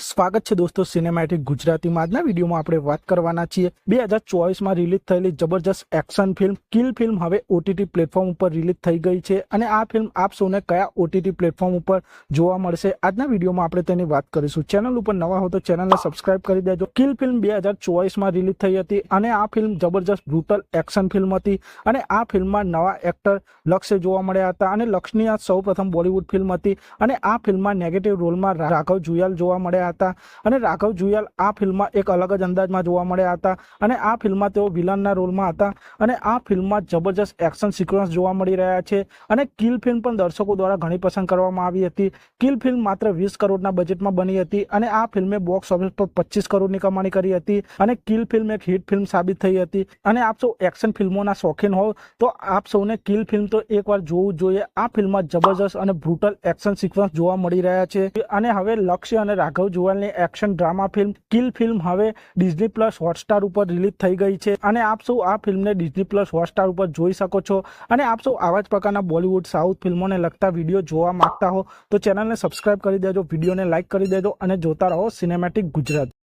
સ્વાગત છે દોસ્તો સિનેમેટિક ગુજરાતીમાં. આજના વિડીયોમાં આપણે વાત કરવાના છીએ બે હજાર ચોવીસમાં રિલીઝ થયેલી જબરજસ્ત એક્શન ફિલ્મ કિલ ફિલ્મ હવે ઓટીટી પ્લેટફોર્મ ઉપર રિલીઝ થઈ ગઈ છે અને આ ફિલ્મ આપ સૌને કયા ઓટીટી પ્લેટફોર્મ ઉપર જોવા મળશે આજના વિડીયોમાં આપણે તેની વાત કરીશું. ચેનલ ઉપર નવા હો તો ચેનલને સબસ્ક્રાઇબ કરી દેજો. કિલ ફિલ્મ બે હજાર ચોવીસમાં રિલીઝ થઈ હતી અને આ ફિલ્મ જબરજસ્ત બ્રુટલ એક્શન ફિલ્મ હતી અને આ ફિલ્મમાં નવા એક્ટર લક્ષ્ય જોવા મળ્યા હતા અને લક્ષ્યની આ સૌ પ્રથમ બોલિવૂડ ફિલ્મ હતી અને આ ફિલ્મમાં નેગેટિવ રોલમાં રાઘવ જુયાલ જોવા મળ્યા હતા. અને રાઘવ જુયાલ આ ફિલ્મમાં એક અલગ જ અંદાજમાં જોવા મળ્યા હતા અને આ ફિલ્મમાં તેઓ વિલનના રોલમાં હતા અને આ ફિલ્મમાં જબરજસ્ત એક્શન સિક્વન્સ જોવા મળી રહ્યા છે અને કિલ ફિલ્મ પણ દર્શકો દ્વારા ઘણી પસંદ કરવામાં આવી હતી. કિલ ફિલ્મ માત્ર વીસ કરોડના બજેટમાં બની હતી અને આ ફિલ્મે બોક્સ ઓફિસ પર પચીસ કરોડની કમાણી કરી હતી અને કિલ ફિલ્મ એક હિટ ફિલ્મ સાબિત થઈ હતી. અને આપ સૌ એક્શન ફિલ્મોના શોખીન હોવ તો આપ સૌને કિલ ફિલ્મ તો એકવાર જોવું જોઈએ. આ ફિલ્મમાં જબરજસ્ત અને બ્રુટલ એક્શન સિક્વન્સ જોવા મળી રહ્યા છે. અને હવે લક્ષ્ય અને Raghav જુવાલની action drama film Kill film હવે ડિઝની પ્લસ હોટસ્ટાર ઉપર રિલીઝ થઈ ગઈ છે. અને આપ સૌ આ ફિલ્મને ડિઝની પ્લસ હોટસ્ટાર ઉપર જોઈ શકો છો. અને આપ સૌ આવા જ પ્રકારના બોલિવૂડ સાઉથ ફિલ્મોને લગતા વીડિયો જોવા માંગતા હો તો ચેનલને સબસ્ક્રાઇબ કરી દેજો, વિડીયોને લાઇક કરી દેજો અને જોતા રહો સિનેમેટિક ગુજરાત.